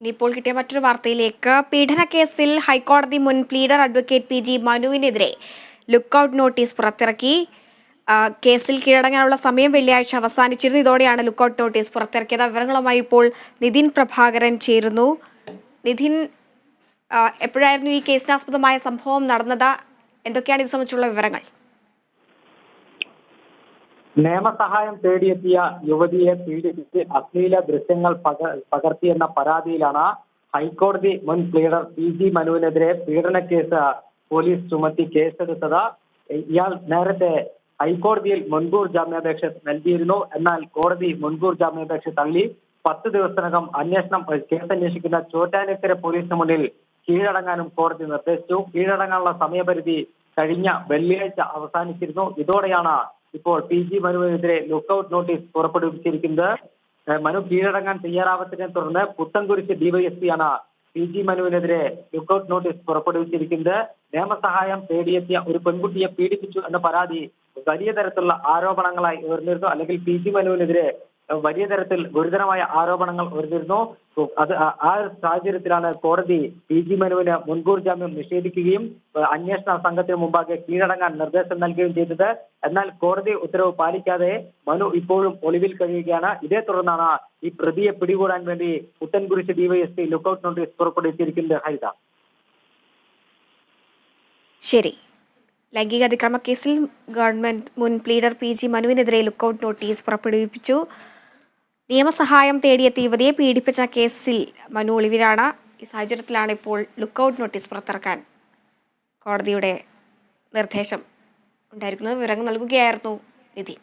ഇനിയിപ്പോൾ കിട്ടിയ മറ്റൊരു വാർത്തയിലേക്ക്. പീഡന കേസിൽ ഹൈക്കോടതി മുൻ പ്ലീഡർ അഡ്വക്കേറ്റ് പി ജി മനുവിനെതിരെ ലുക്കൌട്ട് നോട്ടീസ് പുറത്തിറക്കി. കേസിൽ കീഴടങ്ങാനുള്ള സമയം വെള്ളിയാഴ്ച അവസാനിച്ചിരുന്നു. ഇതോടെയാണ് ലുക്കൌട്ട് നോട്ടീസ് പുറത്തിറക്കിയത്. വിവരങ്ങളുമായി ഇപ്പോൾ നിതിൻ പ്രഭാകരൻ ചേരുന്നു. നിതിൻ എപ്പോഴായിരുന്നു ഈ കേസിനാസ്പദമായ സംഭവം നടന്നത്? എന്തൊക്കെയാണ് ഇത് സംബന്ധിച്ചുള്ള വിവരങ്ങൾ? നിയമസഹായം തേടിയെത്തിയ യുവതിയെ പീഡിപ്പിച്ച് അശ്ലീല ദൃശ്യങ്ങൾ പക പകർത്തിയെന്ന പരാതിയിലാണ് ഹൈക്കോടതി മുൻ പ്ലീഡർ പി ജി മനുവിനെതിരെ പീഡന കേസ് പോലീസ് ചുമത്തി കേസെടുത്തത്. ഇയാൾ നേരത്തെ ഹൈക്കോടതിയിൽ മുൻകൂർ ജാമ്യാപേക്ഷ നൽകിയിരുന്നു. എന്നാൽ കോടതി മുൻകൂർ ജാമ്യാപേക്ഷ തള്ളി പത്ത് ദിവസത്തിനകം അന്വേഷണം കേസ് അന്വേഷിക്കുന്ന ചോറ്റാനിക്കര പോലീസിന് മുന്നിൽ കീഴടങ്ങാനും കോടതി നിർദ്ദേശിച്ചു. കീഴടങ്ങാനുള്ള സമയപരിധി കഴിഞ്ഞ വെള്ളിയാഴ്ച അവസാനിച്ചിരുന്നു. ഇതോടെയാണ് ഇപ്പോൾ പി ജി മനുവിനെതിരെ ലുക്കൌട്ട് നോട്ടീസ് പുറപ്പെടുവിച്ചിരിക്കുന്നത്. മനു കീഴടങ്ങാൻ തയ്യാറാവത്തിനെ തുടർന്ന് പുത്തൻകുരിശ് ഡിവൈഎസ്പിയാണ് പി ജി മനുവിനെതിരെ ലുക്കൌട്ട് നോട്ടീസ് പുറപ്പെടുവിച്ചിരിക്കുന്നത്. നിയമസഹായം തേടിയെത്തിയ ഒരു പെൺകുട്ടിയെ പീഡിപ്പിച്ചു എന്ന പരാതി വലിയ തരത്തിലുള്ള ആരോപണങ്ങളായി ഉയർന്നിരുന്നു. അല്ലെങ്കിൽ പി ജി മനുവിനെതിരെ വലിയ തരത്തിൽ ഗുരുതരമായ ആരോപണങ്ങൾ ഉയർന്നിരുന്നു. അത് ആ- സാഹചര്യത്തിലാണ് കോടതി പി ജി മനുവിന് മുൻകൂർ ജാമ്യം നിഷേധിക്കുകയും അന്വേഷണ സംഘത്തിന് മുമ്പാകെ കീഴടങ്ങാൻ നിർദ്ദേശം നൽകുകയും ചെയ്തത്. എന്നാൽ കോടതി ഉത്തരവ് പാലിക്കാതെ മനു ഇപ്പോഴും ഒളിവിൽ കഴിയുകയാണ്. ഇതേ തുടർന്നാണ് ഈ പ്രതിയെ പിടികൂടാൻ വേണ്ടി Puthenkurish D Y S P lookout notice പുറപ്പെടുവിച്ചിരിക്കുന്നത്. ഹരിത. ശരി. ലൈംഗിക അതിക്രമ കേസിൽ ഗവൺമെന്റ് മുൻ പ്ലീഡർ പി ജി മനുവിനെതിരെ ലുക്കൌട്ട് നോട്ടീസ് പുറപ്പെടുവിപ്പിച്ചു. നിയമസഹായം തേടിയെത്തിയ യുവതിയെ പീഡിപ്പിച്ച കേസിൽ മനു ഒളിവിലാണ്. ഈ സാഹചര്യത്തിലാണ് ഇപ്പോൾ ലുക്കൌട്ട് നോട്ടീസ് പുറത്തിറക്കാൻ കോടതിയുടെ നിർദ്ദേശം ഉണ്ടായിരിക്കുന്നത്. വിവരങ്ങൾ നൽകുകയായിരുന്നു നിധി.